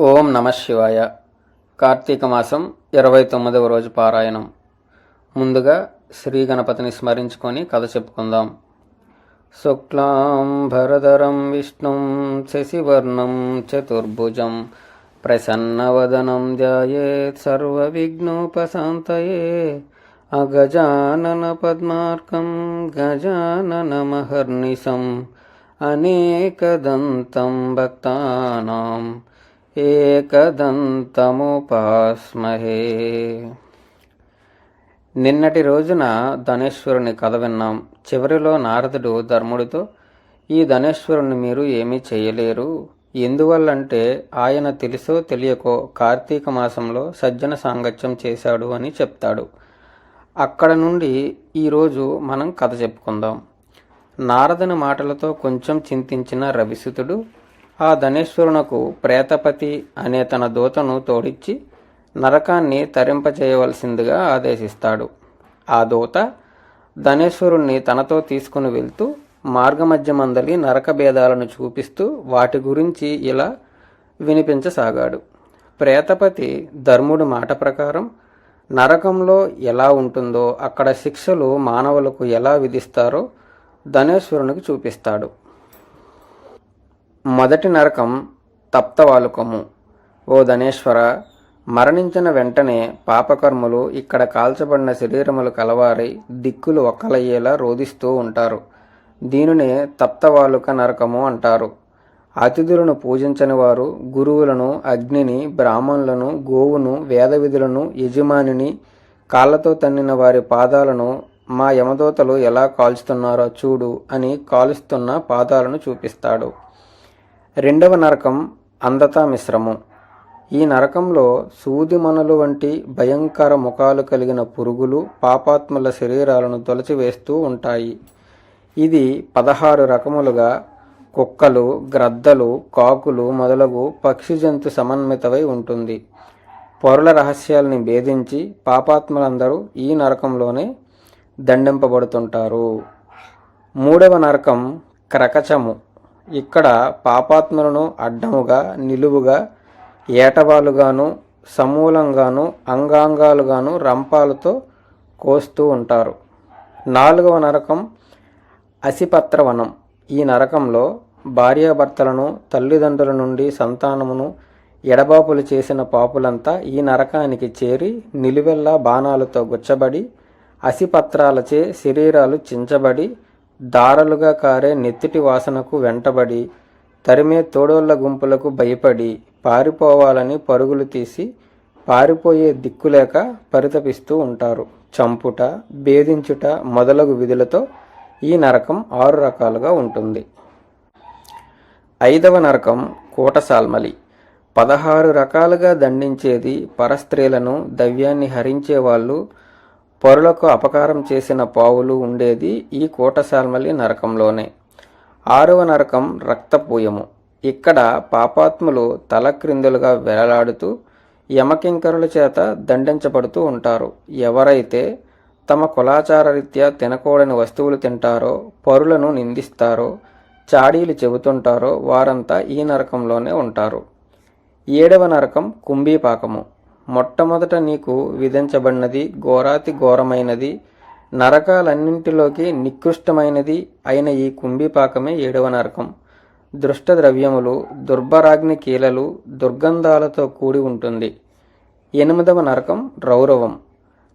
ఓం నమ శివాయ. కార్తీక మాసం ఇరవై తొమ్మిదవ రోజు పారాయణం. ముందుగా శ్రీ గణపతిని స్మరించుకొని కథ చెప్పుకుందాం. శుక్లాం భరధరం విష్ణుం శశివర్ణం చతుర్భుజం ప్రసన్నవదనం ధ్యాయేత్ సర్వవిఘ్నోపశాంతయే అగజానన పద్మార్కం గజాననమహర్నిశం అనేకదంతం భక్తానాం. ఏకదంతముపాస్మహే. నిన్నటి రోజున ధనేశ్వరుని కథ విన్నాం. చివరిలో నారదుడు ధర్ముడితో ఈ ధనేశ్వరుని మీరు ఏమీ చేయలేరు. ఎందువల్లంటే ఆయన తెలుసో తెలియకో కార్తీక మాసంలో సజ్జన సాంగత్యం చేశాడు అని చెప్తాడు. అక్కడ నుండి ఈరోజు మనం కథ చెప్పుకుందాం. నారదుని మాటలతో కొంచెం చింతించిన రవిసుతుడు ఆ ధనేశ్వరునకు ప్రేతపతి అనే తన దూతను తోడిచ్చి నరకాన్ని తరింపచేయవలసిందిగా ఆదేశిస్తాడు. ఆ దూత ధనేశ్వరుణ్ణి తనతో తీసుకుని వెళ్తూ మార్గమధ్యమందలి నరక భేదాలను చూపిస్తూ వాటి గురించి ఇలా వినిపించసాగాడు. ప్రేతపతి ధర్ముడి మాట ప్రకారం నరకంలో ఎలా ఉంటుందో అక్కడ శిక్షలు మానవులకు ఎలా విధిస్తారో ధనేశ్వరునికి చూపిస్తాడు. మొదటి నరకం తప్తవాలుకము. ఓ ధనేశ్వర మరణించిన వెంటనే పాపకర్ములు ఇక్కడ కాల్చబడిన శరీరములు కలవారై దిక్కులు ఒక్కలయ్యేలా రోధిస్తూ ఉంటారు. దీనినే తప్తవాలుక నరకము అంటారు. అతిథులను పూజించని వారు గురువులను అగ్నిని బ్రాహ్మణులను గోవును వేద విధులను యజమానిని కాళ్ళతో తన్నిన వారి పాదాలను మా యమదూతలు ఎలా కాల్చుతున్నారో చూడు అని కాలుస్తున్న పాదాలను చూపిస్తాడు. రెండవ నరకం అందతా మిశ్రమం. ఈ నరకంలో సూదిమణులు వంటి భయంకర ముఖాలు కలిగిన పురుగులు పాపాత్ముల శరీరాలను తొలచివేస్తూ ఉంటాయి. ఇది పదహారు రకములుగా కుక్కలు గ్రద్దలు కాకులు మొదలగు పక్షి జంతు సమన్వితమై ఉంటుంది. పొరల రహస్యాల్ని భేదించి పాపాత్ములందరూ ఈ నరకంలోనే దండింపబడుతుంటారు. మూడవ నరకం క్రకచము. ఇక్కడ పాపాత్ములను అడ్డముగా నిలువుగా ఏటవాలుగాను సమూలంగాను అంగాంగాలుగాను రంపాలతో కోస్తూ ఉంటారు. నాలుగవ నరకం అసిపత్రవనం. ఈ నరకంలో భార్యాభర్తలను తల్లిదండ్రుల నుండి సంతానమును ఎడబాపులు చేసిన పాపులంతా ఈ నరకానికి చేరి నిలువెల్లా బాణాలతో గుచ్చబడి అసిపత్రాలచే శరీరాలు చించబడి దారలుగా కారే నెత్తిటి వాసనకు వెంటబడి తరిమే తోడోళ్ళ గుంపులకు భయపడి పారిపోవాలని పరుగులు తీసి పారిపోయే దిక్కులేక పరితపిస్తూ ఉంటారు. చంపుట భేదించుట మొదలగు విధులతో ఈ నరకం ఆరు రకాలుగా ఉంటుంది. ఐదవ నరకం కూటసాల్మలి పదహారు రకాలుగా దండించేది పరస్త్రీలను దవ్యాన్ని హరించే వాళ్ళు పరులకు అపకారం చేసిన పావులు ఉండేది ఈ కూటశాల్మలి నరకంలోనే. ఆరవ నరకం రక్తపూయము. ఇక్కడ పాపాత్ములు తల క్రిందులుగా వేలాడుతూ యమకింకరుల చేత దండించబడుతూ ఉంటారు. ఎవరైతే తమ కులాచార రీత్యా తినకూడని వస్తువులు తింటారో పరులను నిందిస్తారో చాడీలు చెబుతుంటారో వారంతా ఈ నరకంలోనే ఉంటారు. ఏడవ నరకం కుంభీపాకము. మొట్టమొదట నీకు విధించబడినది ఘోరాతి ఘోరమైనది నరకాలన్నింటిలోకి నికృష్టమైనది అయిన ఈ కుంభిపాకమే ఏడవ నరకం. దృష్ట ద్రవ్యములు దుర్భరాగ్ని కీలలు దుర్గంధాలతో కూడి ఉంటుంది. ఎనిమిదవ నరకం రౌరవం.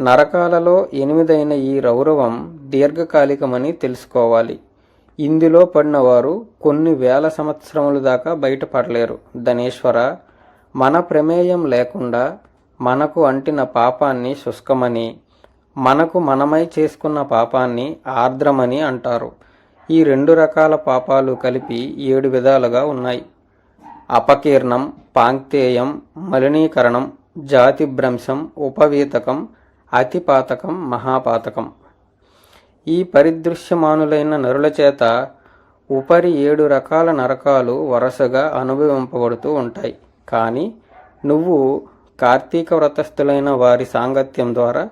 నరకాలలో ఎనిమిదైన ఈ రౌరవం దీర్ఘకాలికమని తెలుసుకోవాలి. ఇందులో పడిన వారు కొన్ని వేల సంవత్సరముల దాకా బయటపడలేరు. ధనేశ్వర మన ప్రమేయం లేకుండా మనకు అంటిన పాపాన్ని శుష్కమని మనకు మనమై చేసుకున్న పాపాన్ని ఆర్ద్రమని అంటారు. ఈ రెండు రకాల పాపాలు కలిపి ఏడు విధాలుగా ఉన్నాయి. అపకీర్ణం పాంక్తేయం మలినీకరణం జాతిభ్రంశం ఉపవీతకం అతిపాతకం మహాపాతకం. ఈ పరిదృశ్యమానులైన నరుల చేత ఉపరి ఏడు రకాల నరకాలు వరుసగా అనుభవింపబడుతూ ఉంటాయి. కానీ నువ్వు కార్తీక వ్రతస్థులైన వారి సాంగత్యం ద్వారా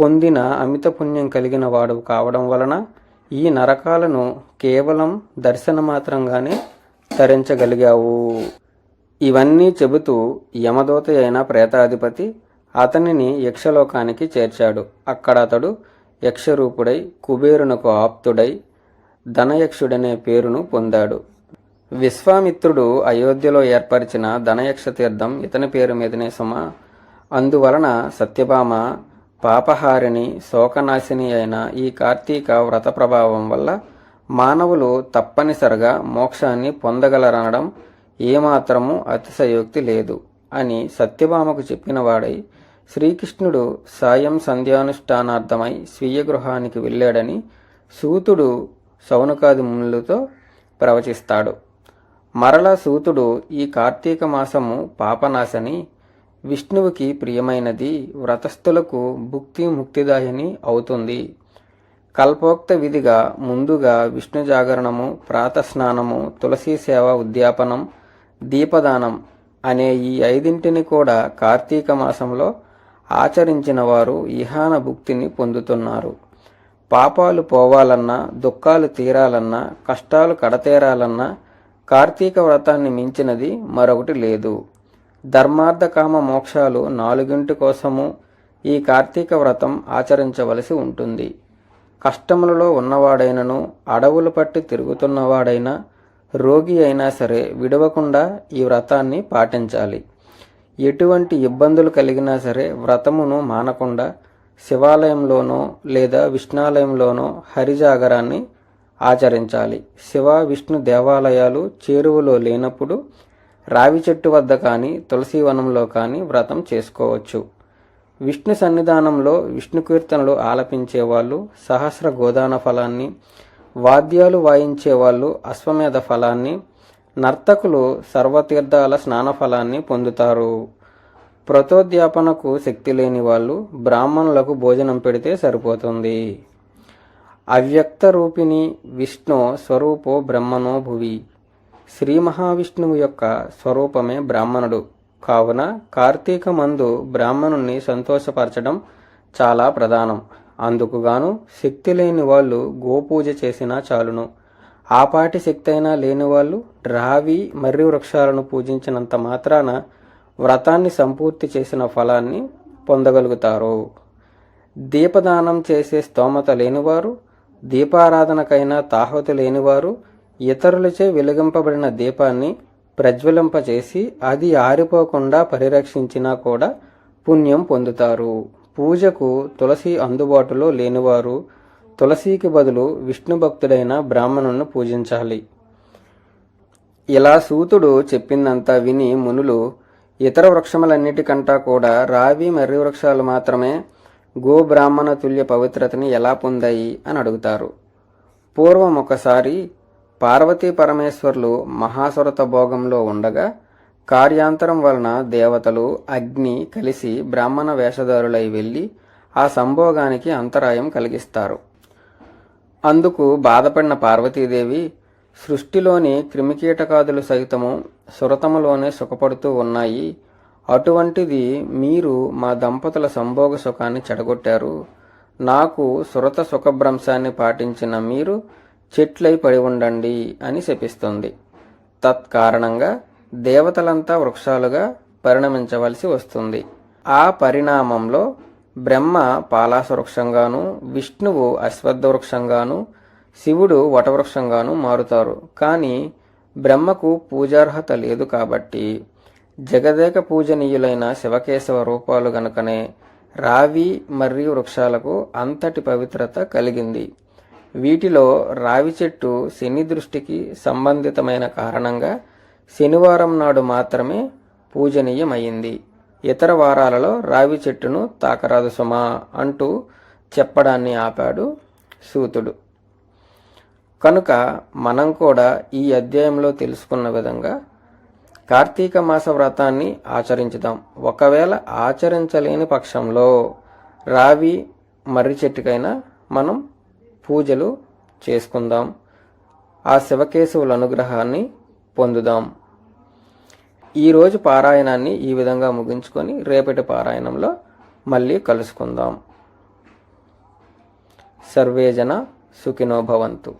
పొందిన అమిత పుణ్యం కలిగిన వాడు కావడం వలన ఈ నరకాలను కేవలం దర్శన మాత్రంగానే తరించగలిగావు. ఇవన్నీ చెబుతూ యమదూత అయిన ప్రేతాధిపతి అతనిని యక్షలోకానికి చేర్చాడు. అక్కడ అతడు యక్షరూపుడై కుబేరునకు ఆప్తుడై ధనయక్షుడనే పేరును పొందాడు. విశ్వామిత్రుడు అయోధ్యలో ఏర్పరిచిన ధనయక్ష తీర్థం ఇతని పేరు మీదనే సుమ. అందువలన సత్యభామ పాపహారిణి శోకనాశిని అయిన ఈ కార్తీక వ్రత ప్రభావం వల్ల మానవులు తప్పనిసరిగా మోక్షాన్ని పొందగలరనడం ఏమాత్రము అతిశయోక్తి లేదు అని సత్యభామకు చెప్పిన వాడై శ్రీకృష్ణుడు సాయం సంధ్యానుష్ఠానార్థమై స్వీయ గృహానికి వెళ్ళాడని సూతుడు సౌనకాది మునులతో ప్రవచిస్తాడు. మరల సూతుడు ఈ కార్తీక మాసము పాపనాశని విష్ణువుకి ప్రియమైనది వ్రతస్థులకు భుక్తి ముక్తిదాయని అవుతుంది. కల్పోక్త విధిగా ముందుగా విష్ణు జాగరణము ప్రాతస్నానము తులసీ సేవ ఉద్యాపనం దీపదానం అనే ఈ ఐదింటిని కూడా కార్తీక మాసంలో ఆచరించిన వారు ఇహాన భుక్తిని పొందుతున్నారు. పాపాలు పోవాలన్నా దుఃఖాలు తీరాలన్నా కష్టాలు కడతేరాలన్నా కార్తీక వ్రతాన్ని మించినది మరొకటి లేదు. ధర్మార్థ కామ మోక్షాలు నాలుగింటి కోసము ఈ కార్తీక వ్రతం ఆచరించవలసి ఉంటుంది. కష్టములలో ఉన్నవాడైనను అడవులు పట్టి తిరుగుతున్నవాడైనా రోగి అయినా సరే విడవకుండా ఈ వ్రతాన్ని పాటించాలి. ఎటువంటి ఇబ్బందులు కలిగినా సరే వ్రతమును మానకుండా శివాలయంలోనో లేదా విష్ణాలయంలోనో హరిజాగరాన్ని ఆచరించాలి. శివ విష్ణు దేవాలయాలు చేరువలో లేనప్పుడు రావి చెట్టు వద్ద కానీ తులసీవనంలో కానీ వ్రతం చేసుకోవచ్చు. విష్ణు సన్నిధానంలో విష్ణు కీర్తనలు ఆలపించే వాళ్ళు సహస్ర గోదాన ఫలాన్ని వాద్యాలు వాయించే వాళ్ళు అశ్వమేధ ఫలాన్ని నర్తకులు సర్వతీర్థాల స్నాన ఫలాన్ని పొందుతారు. ప్రతోద్యాపనకు శక్తి లేని వాళ్ళు బ్రాహ్మణులకు భోజనం పెడితే సరిపోతుంది. అవ్యక్త రూపిణి విష్ణు స్వరూపో బ్రహ్మనో భువి. శ్రీ మహావిష్ణువు యొక్క స్వరూపమే బ్రాహ్మణుడు. కావున కార్తీక మందు బ్రాహ్మణుణ్ణి సంతోషపరచడం చాలా ప్రధానం. అందుకుగాను శక్తి లేని వాళ్ళు గోపూజ చేసినా చాలును. ఆపాటి శక్తి అయినా లేని వాళ్ళు రావి మర్రి వృక్షాలను పూజించినంత మాత్రాన వ్రతాన్ని సంపూర్తి చేసిన ఫలాన్ని పొందగలుగుతారు. దీపదానం చేసే స్తోమత లేనివారు దీపారాధనకైనా తాహతు లేనివారు ఇతరులచే వెలిగింపబడిన దీపాన్ని ప్రజ్వలింపచేసి అది ఆరిపోకుండా పరిరక్షించినా కూడా పుణ్యం పొందుతారు. పూజకు తులసి అందుబాటులో లేనివారు తులసికి బదులు విష్ణు భక్తుడైన బ్రాహ్మణుని పూజించాలి. ఇలా సూతుడు చెప్పిందంతా విని మునులు ఇతర వృక్షములన్నిటికంటా కూడా రావి మర్రి వృక్షాలు మాత్రమే గోబ్రాహ్మణ తుల్య పవిత్రతని ఎలా పొందాయి అని అడుగుతారు. పూర్వం ఒకసారి పార్వతీ పరమేశ్వర్లు మహాసురత భోగంలో ఉండగా కార్యాంతరం వలన దేవతలు అగ్ని కలిసి బ్రాహ్మణ వేషధారులై వెళ్ళి ఆ సంభోగానికి అంతరాయం కలిగిస్తారు. అందుకు బాధపడిన పార్వతీదేవి సృష్టిలోని క్రిమికీటకాదులు సైతము సురతములోనే సుఖపడుతూ ఉన్నాయి అటువంటిది మీరు మా దంపతుల సంభోగ సుఖాన్ని చెడగొట్టారు. నాకు సురత సుఖభ్రంశాన్ని పాటించిన మీరు చెట్లై పడి ఉండండి అని శపిస్తుంది. తత్కారణంగా దేవతలంతా వృక్షాలుగా పరిణమించవలసి వస్తుంది. ఆ పరిణామంలో బ్రహ్మ పాలాస వృక్షంగాను విష్ణువు అశ్వత్థ వృక్షంగాను శివుడు వటవృక్షంగాను మారుతారు. కానీ బ్రహ్మకు పూజార్హత లేదు కాబట్టి జగదేక పూజనీయులైన శివకేశవ రూపాలు గనుకనే రావి మర్రి వృక్షాలకు అంతటి పవిత్రత కలిగింది. వీటిలో రావి చెట్టు శని దృష్టికి సంబంధితమైన కారణంగా శనివారం నాడు మాత్రమే పూజనీయమైంది. ఇతర వారాలలో రావి చెట్టును తాకరాదు సుమా అంటూ చెప్పడాన్ని ఆపాడు సూతుడు. కనుక మనం కూడా ఈ అధ్యాయంలో తెలుసుకున్న విధంగా కార్తీక మాస వ్రతాన్ని ఆచరించుదాం. ఒకవేళ ఆచరించలేని పక్షంలో రావి మర్రి చెట్టుకైనా మనం పూజలు చేసుకుందాం. ఆ శివకేశవుల అనుగ్రహాన్ని పొందుదాం. ఈరోజు పారాయణాన్ని ఈ విధంగా ముగించుకొని రేపటి పారాయణంలో మళ్ళీ కలుసుకుందాం. సర్వేజన సుఖినో భవంతు.